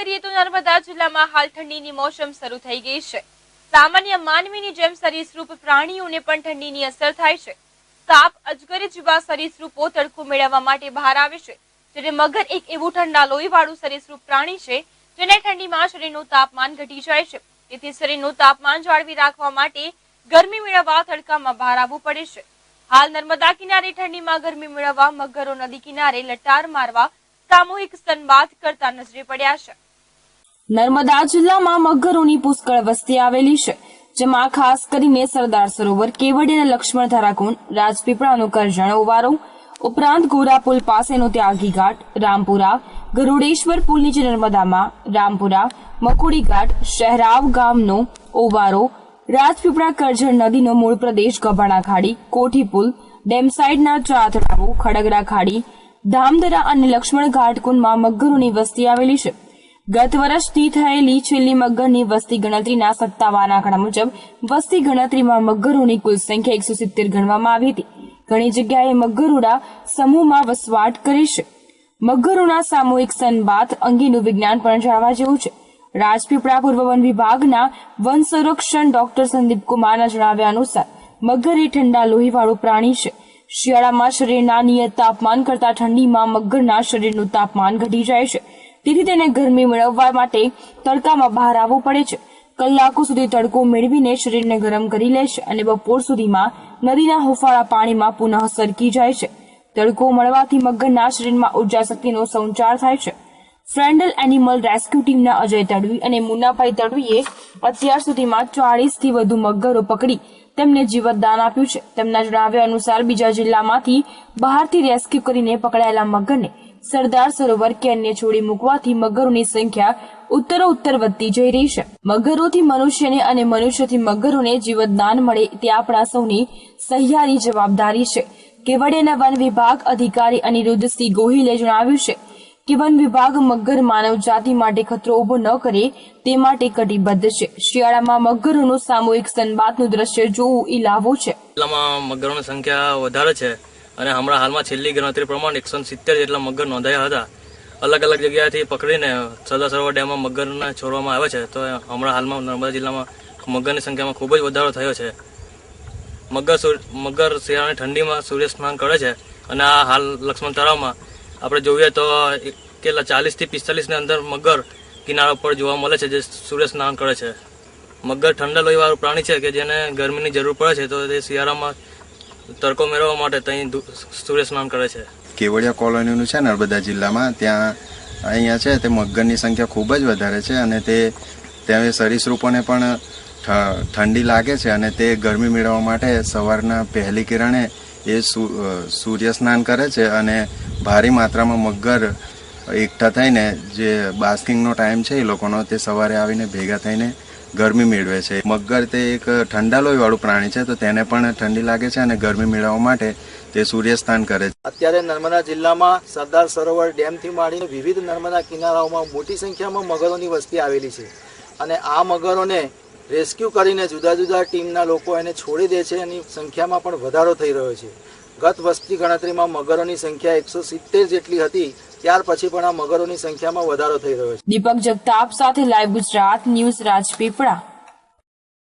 કરીએ તો નર્મદા જિલ્લામાં હાલ ઠંડીની મોસમ શરૂ થઈ ગઈ છે. સામાન્ય માનવીની જેમ સરીસૃપ પ્રાણીઓને પણ ઠંડીની અસર થાય છે. સાપ અજગર જેવા સરીસૃપો તડકો મેળવવા માટે બહાર આવે છે. જ્યારે મગર એક એવું ઠંડા લોહીવાળું સરીસૃપ પ્રાણી છે, જેને ઠંડીમાં શરીરનું તાપમાન ઘટી જાય છે. તેથી શરીરનું તાપમાન જાળવી રાખવા માટે ગરમી મેળવવા તડકામાં બહાર આવવું પડે છે. હાલ નર્મદા કિનારે ઠંડીમાં ગરમી મેળવવા મગરો નદી કિનારે લટાર મારવા સામૂહિક સ્તનબાથ કરતા નજરે પડ્યા છે. નર્મદા જિલ્લામાં મગરોની પુષ્કળ વસ્તી આવેલી છે, જેમાં ખાસ કરીને સરદાર સરોવર કેવડી અને લક્ષ્મણ ધારાકુંડ રાજપીપળાનું કરજણ ઓવારો, ઉપરાંત ગોરાપુલ પાસેનો ત્યાગી ઘાટ, રામપુરા, ગરુડેશ્વર પુલ નીચે નર્મદામાં રામપુરા, મકુડી ઘાટ, શહેરાવ ગામનો ઓવારો, રાજપીપળા કરજણ નદીનો મૂળ પ્રદેશ ગભાણા ખાડી, કોઠી પુલ ડેમસાઇડના ચાર તળાવો ખડગરા ખાડી, ધામધરા અને લક્ષ્મણ ઘાટ કુંડમાં મગરોની વસ્તી આવેલી છે. ગત વર્ષથી થયેલી છેલ્લી મગરની વસ્તી ગણતરીના સત્તાવાર આંકડા મુજબ, વસ્તી ગણતરીમાં મગરોની કુલ સંખ્યા એકસો સિત્તેર ગણવામાં આવી હતી. ઘણી જગ્યાએ મગરોડા સમૂહમાં વસવાટ કરે છે. મગરોના સામૂહિક સનબાથ અંગેનું વિજ્ઞાન પણ જાણવા જેવું છે. રાજપીપળા પૂર્વ વન વિભાગના વન સંરક્ષણ ડોક્ટર સંદીપ કુમારના જણાવ્યા અનુસાર, મગર એ ઠંડા લોહીવાળું પ્રાણી છે. શિયાળામાં શરીરના નિયત તાપમાન કરતા ઠંડીમાં મગરના શરીરનું તાપમાન ઘટી જાય છે. તેથી તેને ગરમી મેળવવા માટે તડકામાં બહાર આવવું પડે છે. કલાકો સુધી તડકો મેળવીને શરીરને ગરમ કરી લે છે અને બપોર સુધીમાં નદીના હુફાળા પાણીમાં પુનઃ સરકી જાય છે. તડકો મળવાથી મગરના શરીરમાં ઊર્જા શક્તિનો સંચાર થાય છે. ફ્રેન્ડલ એનિમલ રેસ્ક્યુ ટીમના અજય તડવી અને મુન્નાભાઈ તડવીએ અત્યાર સુધીમાં ચાળીસથી વધુ મગરો પકડી તેમને જીવતદાન આપ્યું છે. તેમના જણાવ્યા અનુસાર બીજા જિલ્લામાંથી બહારથી રેસ્ક્યુ કરીને પકડાયેલા મગરને સરદાર સરોવર કે અન્ય છોડી મૂકવાથી મગરોની સંખ્યા ઉત્તરોત્તર વધતી જઈ રહી છે. મગરોથી મનુષ્યને અને મનુષ્યથી મગરોને જીવતદાન મળે તે આપણા સૌની સહિયારી જવાબદારી છે. કેવડિયાના વન વિભાગ અધિકારી અનિરુદ્ધસિંહ ગોહિલે જણાવ્યું છે કે વન વિભાગ મગર માનવ જાતિ માટે ખતરો ઊભો ન કરે તે માટે કટિબદ્ધ છે. શિયાળામાં મગરોનું સામૂહિક સનબાતનું દ્રશ્ય જોવું એ લાવો છે મગરોની સંખ્યા વધારે છે. અને હમણાં હાલમાં છેલ્લી ગણતરી પ્રમાણે એકસો સિત્તેર જેટલા મગર નોંધાયા હતા. અલગ અલગ જગ્યાએથી પકડીને સરદાર સરોવર ડેમમાં મગરને છોડવામાં આવે છે. તો હમણાં હાલમાં નર્મદા જિલ્લામાં મગરની સંખ્યામાં ખૂબ જ વધારો થયો છે. મગર મગર શિયાળાની ઠંડીમાં સૂર્ય સ્નાન કરે છે. અને આ હાલ લક્ષ્મણ તળાવમાં આપણે જોઈએ તો કેટલા ચાલીસથી પિસ્તાલીસની અંદર મગર કિનારા પર જોવા મળે છે, જે સૂર્ય સ્નાન કરે છે. મગર ઠંડા લોહીવાળું પ્રાણી છે કે જેને ગરમીની જરૂર પડે છે, તો તે શિયાળામાં તડકો મેળવવા માટે ત્યાં સૂર્ય સ્નાન કરે છે. કેવડિયા કોલોનીનું છે નર્મદા જિલ્લામાં, ત્યાં અહીંયા છે તે મગરની સંખ્યા ખૂબ જ વધારે છે અને તે, ત્યાં સરીસૃપોને પણ ઠંડી લાગે છે અને તે ગરમી મેળવવા માટે સવારના પહેલી કિરણે એ સૂર્ય સ્નાન કરે છે અને ભારી માત્રામાં મગર એકઠા થઈને જે બાસ્કિંગનો ટાઈમ છે એ લોકોનો તે સવારે આવીને ભેગા થઈને ગરમી મેળવે છે. મગર તે એક ઠંડા લોહીવાળું પ્રાણી છે, તો તેને પણ ઠંડી લાગે છે અને ગરમી મેળવવા માટે તે સૂર્યસ્થાન કરે છે. અત્યારે નર્મદા જિલ્લામાં સરદાર સરોવર ડેમથી માંડીને વિવિધ નર્મદા કિનારાઓમાં મોટી સંખ્યામાં મગરોની વસ્તી આવેલી છે. અને આ મગરોને રેસ્ક્યુ કરીને જુદા જુદા ટીમના લોકો એને છોડી દે છે, એની સંખ્યામાં પણ વધારો થઈ રહ્યો છે. ગત વસ્તી ગણતરીમાં મગરોની સંખ્યા એકસો સિત્તેર જેટલી હતી ત્યાર પછી પણ આ મગરોની સંખ્યામાં વધારો થઈ રહ્યો છે. દીપક જગતાપ સાથે લાઈવ ગુજરાત ન્યૂઝ રાજપીપળા.